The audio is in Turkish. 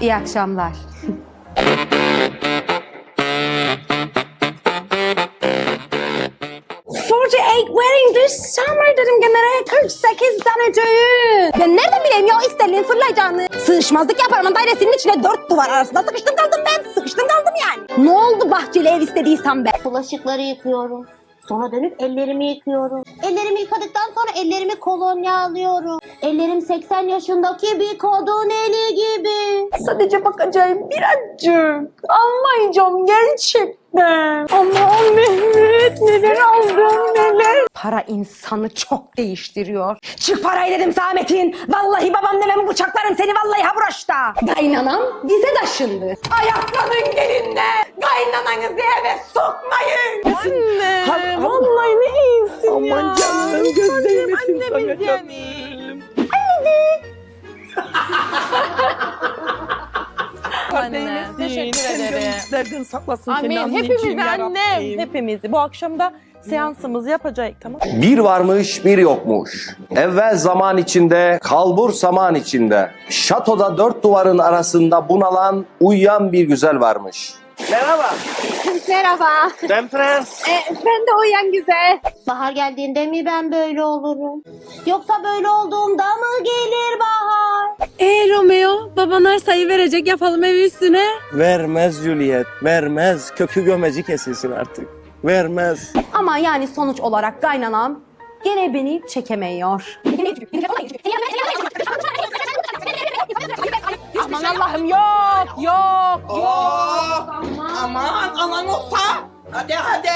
İyi akşamlar. Forty-eight wedding this summer dedim genere 48 tane düğün. Ben nereden bileyim ya isterliğin fırlayacağını. Sığışmazlık yaparım dairesinin içine dört duvar arasında sıkıştım kaldım ben. Sıkıştım kaldım yani. Ne oldu bahçeli ev istediysem ben. Bulaşıkları yıkıyorum. Sonra dönüp ellerimi yıkıyorum. Ellerimi yıkadıktan sonra ellerimi kolonya alıyorum. Ellerim 80 yaşındaki bir kadın eli gibi. Sadece bakacağım birazcık. Anlayacağım gerçekten. Aman Mehmet neler aldın neler. Para insanı çok değiştiriyor. Çık parayı dedim Samet'in. Vallahi babam dememi bıçaklarım seni vallahi habraşta. Kaynanam bize taşındı. Ayaklanın gelinle. Kaynananızı eve sokmayın. Anne. vallahi ne iyisin ya. Aman canım göz değmesin sana annemiz canım. Anne, teşekkür ederim. Derdin saklasın seni Amin. anneciğim Hepimizi ya annem. Hepimizi. Bu akşam da seansımızı yapacak tamam Bir varmış bir yokmuş. Evvel zaman içinde, kalbur zaman içinde. Şatoda dört duvarın arasında bunalan, uyuyan bir güzel varmış. Merhaba. Merhaba. Ben Prens. E, ben de uyan güzel. Bahar geldiğinde mi ben böyle olurum? Yoksa böyle olduğumda mı gelir bahar? Ee Romeo, babanlar sayı verecek yapalım evi üstüne. Vermez Juliet. Vermez. Kökü gömeci kesilsin artık. Vermez. Ama yani sonuç olarak kaynanam gene beni çekemiyor. Aman Allah'ım yok yok. Aman aman olsa. Hadi hadi.